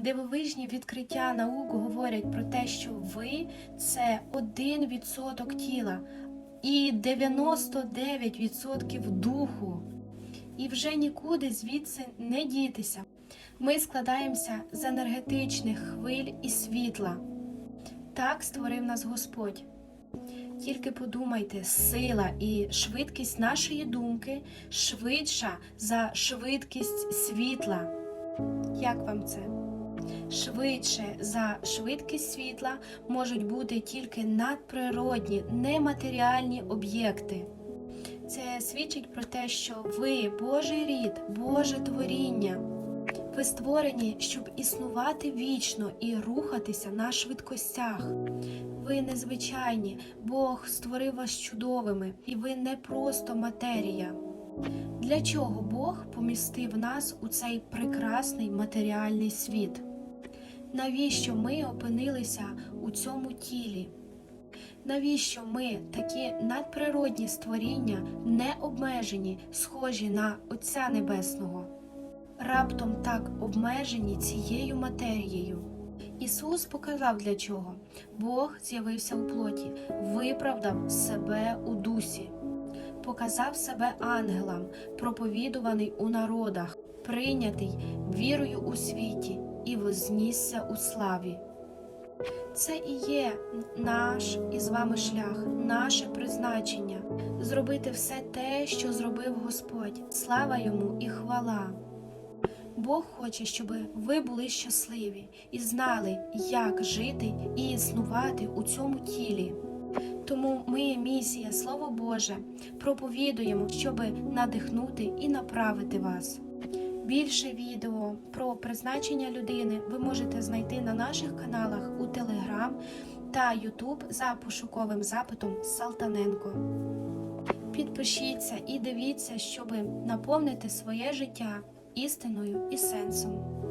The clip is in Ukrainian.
Дивовижні відкриття наук говорять про те, що ви це 1% тіла і 99% духу. І вже нікуди звідси не дітися. Ми складаємося з енергетичних хвиль і світла. Так створив нас Господь. Тільки подумайте, сила і швидкість нашої думки швидша за швидкість світла. Як вам це? Швидше за швидкість світла можуть бути тільки надприродні, нематеріальні об'єкти. Це свідчить про те, що ви Божий рід, Боже творіння. Ви створені, щоб існувати вічно і рухатися на швидкостях. Ви незвичайні, Бог створив вас чудовими, і ви не просто матерія. Для чого Бог помістив нас у цей прекрасний матеріальний світ? Навіщо ми опинилися у цьому тілі? Навіщо ми, такі надприродні створіння, не обмежені, схожі на Отця Небесного, раптом так обмежені цією матерією? Ісус показав для чого. Бог з'явився у плоті, виправдав себе у дусі, показав себе ангелам, проповідуваний у народах, прийнятий вірою у світі і вознісся у славі. Це і є наш із вами шлях, наше призначення зробити все те, що зробив Господь. Слава йому і хвала. Бог хоче, щоб ви були щасливі і знали, як жити і існувати у цьому тілі. Тому ми, місія, Слово Боже, проповідуємо, щоб надихнути і направити вас. Більше відео про призначення людини ви можете знайти на наших каналах у Телеграм та Ютуб за пошуковим запитом Салтаненко. Підпишіться і дивіться, щоб наповнити своє життя істиною і сенсом.